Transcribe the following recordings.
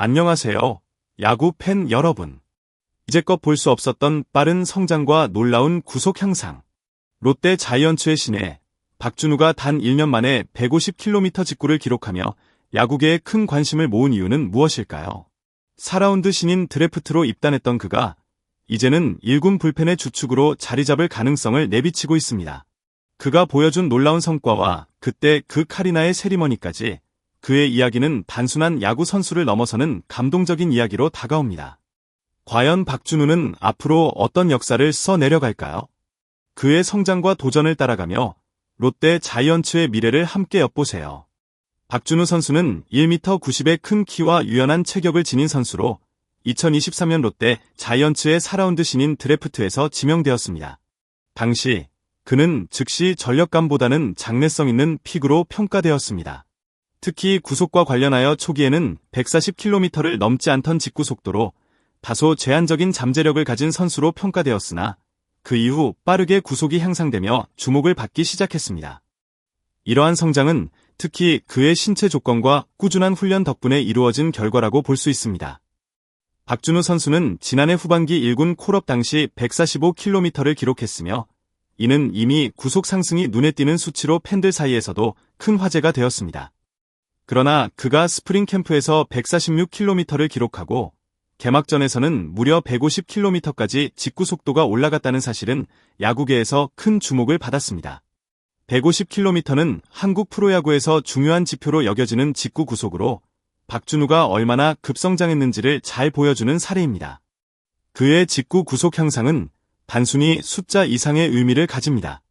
안녕하세요. 야구 팬 여러분. 이제껏 볼 수 없었던 빠른 성장과 놀라운 구속 향상. 롯데 자이언츠의 신예 박준우가 단 1년 만에 150km 직구를 기록하며 야구계에 큰 관심을 모은 이유는 무엇일까요? 4라운드 신인 드래프트로 입단했던 그가 이제는 1군 불펜의 주축으로 자리 잡을 가능성을 내비치고 있습니다. 그가 보여준 놀라운 성과와 그때 그 카리나의 세리머니까지 그의 이야기는 단순한 야구 선수를 넘어서는 감동적인 이야기로 다가옵니다. 과연 박준우는 앞으로 어떤 역사를 써 내려갈까요? 그의 성장과 도전을 따라가며 롯데 자이언츠의 미래를 함께 엿보세요. 박준우 선수는 1m 90의 큰 키와 유연한 체격을 지닌 선수로 2023년 롯데 자이언츠의 4라운드 신인 드래프트에서 지명되었습니다. 당시 그는 즉시 전력감보다는 장래성 있는 픽으로 평가되었습니다. 특히 구속과 관련하여 초기에는 140km를 넘지 않던 직구 속도로 다소 제한적인 잠재력을 가진 선수로 평가되었으나 그 이후 빠르게 구속이 향상되며 주목을 받기 시작했습니다. 이러한 성장은 특히 그의 신체 조건과 꾸준한 훈련 덕분에 이루어진 결과라고 볼 수 있습니다. 박준우 선수는 지난해 후반기 1군 콜업 당시 145km를 기록했으며 이는 이미 구속 상승이 눈에 띄는 수치로 팬들 사이에서도 큰 화제가 되었습니다. 그러나 그가 스프링 캠프에서 146km를 기록하고 개막전에서는 무려 150km까지 직구 속도가 올라갔다는 사실은 야구계에서 큰 주목을 받았습니다. 150km는 한국 프로야구에서 중요한 지표로 여겨지는 직구 구속으로 박준우가 얼마나 급성장했는지를 잘 보여주는 사례입니다. 그의 직구 구속 향상은 단순히 숫자 이상의 의미를 가집니다.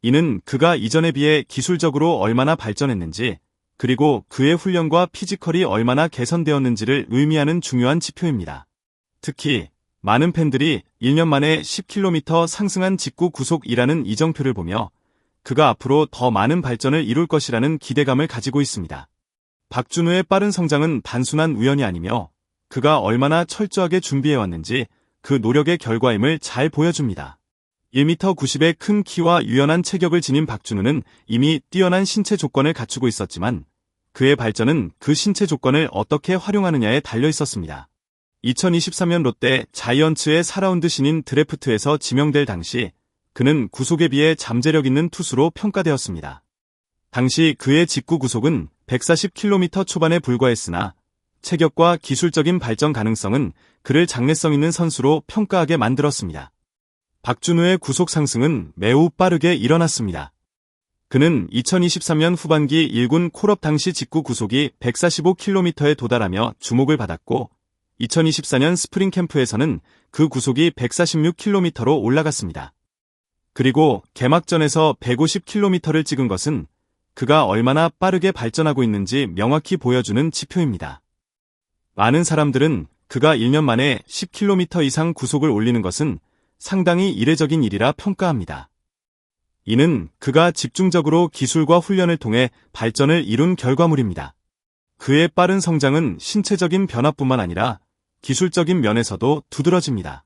이는 그가 이전에 비해 기술적으로 얼마나 발전했는지 그리고 그의 훈련과 피지컬이 얼마나 개선되었는지를 의미하는 중요한 지표입니다. 특히 많은 팬들이 1년 만에 10km 상승한 직구 구속이라는 이정표를 보며 그가 앞으로 더 많은 발전을 이룰 것이라는 기대감을 가지고 있습니다. 박준우의 빠른 성장은 단순한 우연이 아니며 그가 얼마나 철저하게 준비해왔는지 그 노력의 결과임을 잘 보여줍니다. 1m 90의 큰 키와 유연한 체격을 지닌 박준우는 이미 뛰어난 신체 조건을 갖추고 있었지만 그의 발전은 그 신체 조건을 어떻게 활용하느냐에 달려 있었습니다. 2023년 롯데 자이언츠의 4라운드 신인 드래프트에서 지명될 당시 그는 구속에 비해 잠재력 있는 투수로 평가되었습니다. 당시 그의 직구 구속은 140km 초반에 불과했으나 체격과 기술적인 발전 가능성은 그를 장래성 있는 선수로 평가하게 만들었습니다. 박준우의 구속 상승은 매우 빠르게 일어났습니다. 그는 2023년 후반기 1군 콜업 당시 직구 구속이 145km에 도달하며 주목을 받았고 2024년 스프링 캠프에서는 그 구속이 146km로 올라갔습니다. 그리고 개막전에서 150km를 찍은 것은 그가 얼마나 빠르게 발전하고 있는지 명확히 보여주는 지표입니다. 많은 사람들은 그가 1년 만에 10km 이상 구속을 올리는 것은 상당히 이례적인 일이라 평가합니다. 이는 그가 집중적으로 기술과 훈련을 통해 발전을 이룬 결과물입니다. 그의 빠른 성장은 신체적인 변화뿐만 아니라 기술적인 면에서도 두드러집니다.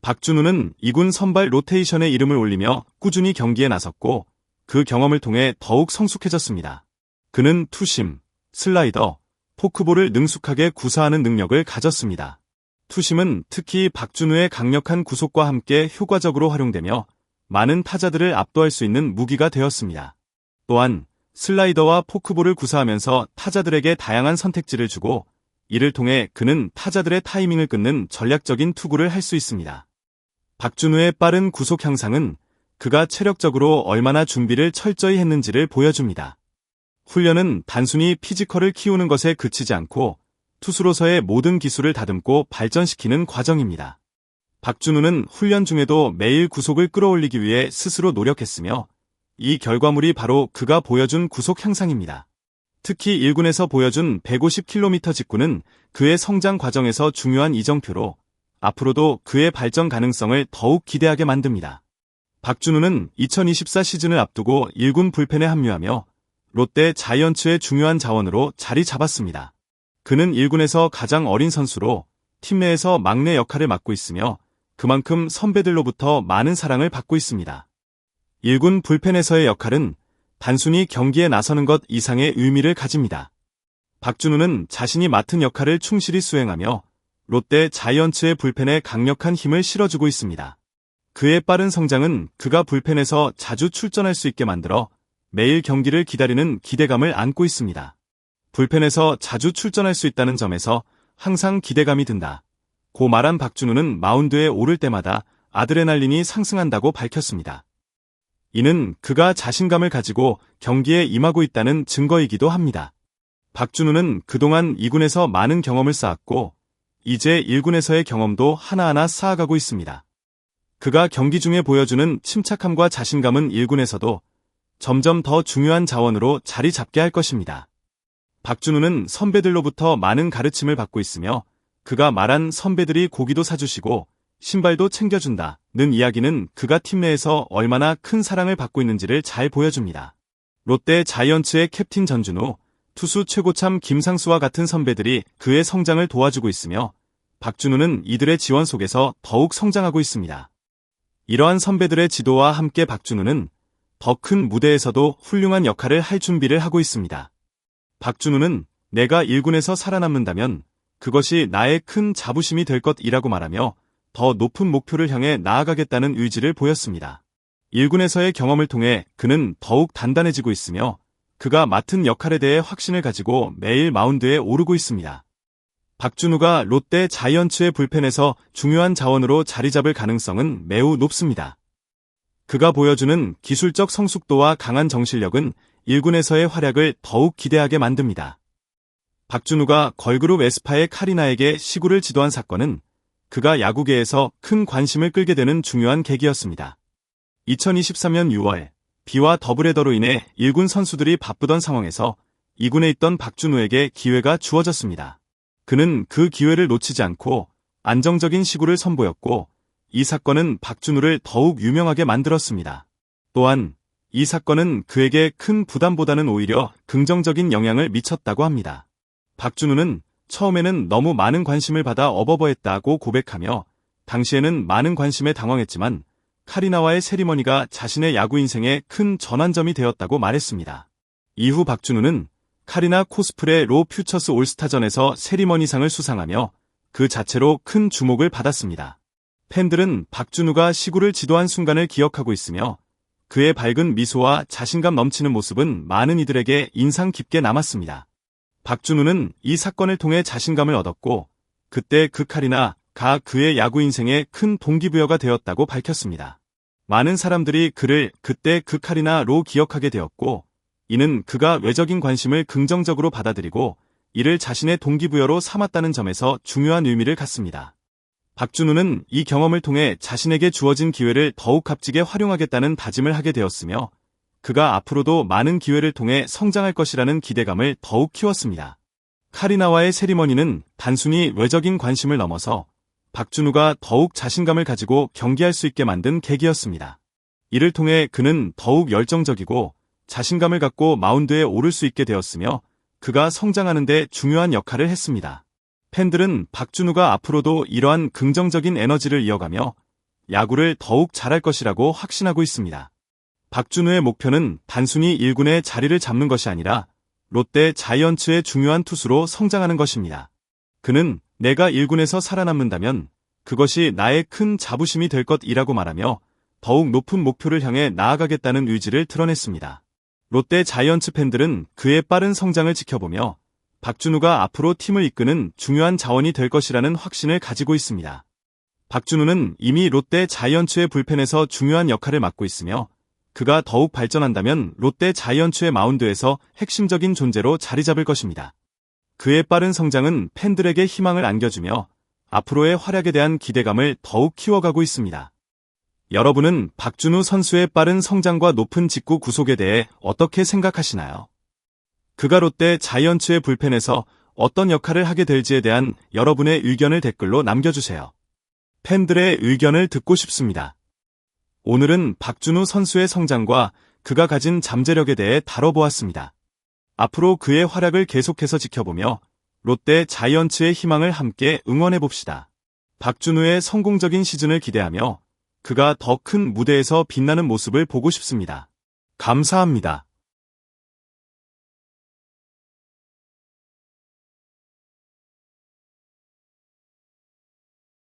박준우는 이군 선발 로테이션에 이름을 올리며 꾸준히 경기에 나섰고 그 경험을 통해 더욱 성숙해졌습니다. 그는 투심, 슬라이더, 포크볼을 능숙하게 구사하는 능력을 가졌습니다. 투심은 특히 박준우의 강력한 구속과 함께 효과적으로 활용되며 많은 타자들을 압도할 수 있는 무기가 되었습니다. 또한 슬라이더와 포크볼을 구사하면서 타자들에게 다양한 선택지를 주고 이를 통해 그는 타자들의 타이밍을 끊는 전략적인 투구를 할 수 있습니다. 박준우의 빠른 구속 향상은 그가 체력적으로 얼마나 준비를 철저히 했는지를 보여줍니다. 훈련은 단순히 피지컬을 키우는 것에 그치지 않고 투수로서의 모든 기술을 다듬고 발전시키는 과정입니다. 박준우는 훈련 중에도 매일 구속을 끌어올리기 위해 스스로 노력했으며 이 결과물이 바로 그가 보여준 구속 향상입니다. 특히 1군에서 보여준 150km 직구는 그의 성장 과정에서 중요한 이정표로 앞으로도 그의 발전 가능성을 더욱 기대하게 만듭니다. 박준우는 2024 시즌을 앞두고 1군 불펜에 합류하며 롯데 자이언츠의 중요한 자원으로 자리 잡았습니다. 그는 1군에서 가장 어린 선수로 팀 내에서 막내 역할을 맡고 있으며 그만큼 선배들로부터 많은 사랑을 받고 있습니다. 1군 불펜에서의 역할은 단순히 경기에 나서는 것 이상의 의미를 가집니다. 박준우는 자신이 맡은 역할을 충실히 수행하며 롯데 자이언츠의 불펜에 강력한 힘을 실어주고 있습니다. 그의 빠른 성장은 그가 불펜에서 자주 출전할 수 있게 만들어 매일 경기를 기다리는 기대감을 안고 있습니다. 불펜에서 자주 출전할 수 있다는 점에서 항상 기대감이 든다. 고 말한 박준우는 마운드에 오를 때마다 아드레날린이 상승한다고 밝혔습니다. 이는 그가 자신감을 가지고 경기에 임하고 있다는 증거이기도 합니다. 박준우는 그동안 2군에서 많은 경험을 쌓았고 이제 1군에서의 경험도 하나하나 쌓아가고 있습니다. 그가 경기 중에 보여주는 침착함과 자신감은 1군에서도 점점 더 중요한 자원으로 자리 잡게 할 것입니다. 박준우는 선배들로부터 많은 가르침을 받고 있으며 그가 말한 선배들이 고기도 사주시고 신발도 챙겨준다 는 이야기는 그가 팀 내에서 얼마나 큰 사랑을 받고 있는지를 잘 보여줍니다. 롯데 자이언츠의 캡틴 전준우, 투수 최고참 김상수와 같은 선배들이 그의 성장을 도와주고 있으며 박준우는 이들의 지원 속에서 더욱 성장하고 있습니다. 이러한 선배들의 지도와 함께 박준우는 더 큰 무대에서도 훌륭한 역할을 할 준비를 하고 있습니다. 박준우는 내가 1군에서 살아남는다면 그것이 나의 큰 자부심이 될 것이라고 말하며 더 높은 목표를 향해 나아가겠다는 의지를 보였습니다. 1군에서의 경험을 통해 그는 더욱 단단해지고 있으며 그가 맡은 역할에 대해 확신을 가지고 매일 마운드에 오르고 있습니다. 박준우가 롯데 자이언츠의 불펜에서 중요한 자원으로 자리 잡을 가능성은 매우 높습니다. 그가 보여주는 기술적 성숙도와 강한 정실력은 1군에서의 활약을 더욱 기대하게 만듭니다. 박준우가 걸그룹 에스파의 카리나에게 시구를 지도한 사건은 그가 야구계에서 큰 관심을 끌게 되는 중요한 계기였습니다. 2023년 6월 비와 더블헤더로 인해 1군 선수들이 바쁘던 상황에서 2군에 있던 박준우에게 기회가 주어졌습니다. 그는 그 기회를 놓치지 않고 안정적인 시구를 선보였고 이 사건은 박준우를 더욱 유명하게 만들었습니다. 또한 이 사건은 그에게 큰 부담보다는 오히려 긍정적인 영향을 미쳤다고 합니다. 박준우는 처음에는 너무 많은 관심을 받아 어버버했다고 고백하며 당시에는 많은 관심에 당황했지만 카리나와의 세리머니가 자신의 야구 인생에 큰 전환점이 되었다고 말했습니다. 이후 박준우는 카리나 코스프레 로 퓨처스 올스타전에서 세리머니상을 수상하며 그 자체로 큰 주목을 받았습니다. 팬들은 박준우가 시구를 지도한 순간을 기억하고 있으며 그의 밝은 미소와 자신감 넘치는 모습은 많은 이들에게 인상 깊게 남았습니다. 박준우는 이 사건을 통해 자신감을 얻었고 그때 그 카리나가 그의 야구 인생에 큰 동기부여가 되었다고 밝혔습니다. 많은 사람들이 그를 그때 그 카리나로 기억하게 되었고 이는 그가 외적인 관심을 긍정적으로 받아들이고 이를 자신의 동기부여로 삼았다는 점에서 중요한 의미를 갖습니다. 박준우는 이 경험을 통해 자신에게 주어진 기회를 더욱 값지게 활용하겠다는 다짐을 하게 되었으며 그가 앞으로도 많은 기회를 통해 성장할 것이라는 기대감을 더욱 키웠습니다. 카리나와의 세리머니는 단순히 외적인 관심을 넘어서 박준우가 더욱 자신감을 가지고 경기할 수 있게 만든 계기였습니다. 이를 통해 그는 더욱 열정적이고 자신감을 갖고 마운드에 오를 수 있게 되었으며 그가 성장하는 데 중요한 역할을 했습니다. 팬들은 박준우가 앞으로도 이러한 긍정적인 에너지를 이어가며 야구를 더욱 잘할 것이라고 확신하고 있습니다. 박준우의 목표는 단순히 1군의 자리를 잡는 것이 아니라 롯데 자이언츠의 중요한 투수로 성장하는 것입니다. 그는 내가 1군에서 살아남는다면 그것이 나의 큰 자부심이 될 것이라고 말하며 더욱 높은 목표를 향해 나아가겠다는 의지를 드러냈습니다. 롯데 자이언츠 팬들은 그의 빠른 성장을 지켜보며 박준우가 앞으로 팀을 이끄는 중요한 자원이 될 것이라는 확신을 가지고 있습니다. 박준우는 이미 롯데 자이언츠의 불펜에서 중요한 역할을 맡고 있으며 그가 더욱 발전한다면 롯데 자이언츠의 마운드에서 핵심적인 존재로 자리 잡을 것입니다. 그의 빠른 성장은 팬들에게 희망을 안겨주며 앞으로의 활약에 대한 기대감을 더욱 키워가고 있습니다. 여러분은 박준우 선수의 빠른 성장과 높은 직구 구속에 대해 어떻게 생각하시나요? 그가 롯데 자이언츠의 불펜에서 어떤 역할을 하게 될지에 대한 여러분의 의견을 댓글로 남겨주세요. 팬들의 의견을 듣고 싶습니다. 오늘은 박준우 선수의 성장과 그가 가진 잠재력에 대해 다뤄보았습니다. 앞으로 그의 활약을 계속해서 지켜보며 롯데 자이언츠의 희망을 함께 응원해봅시다. 박준우의 성공적인 시즌을 기대하며 그가 더 큰 무대에서 빛나는 모습을 보고 싶습니다. 감사합니다.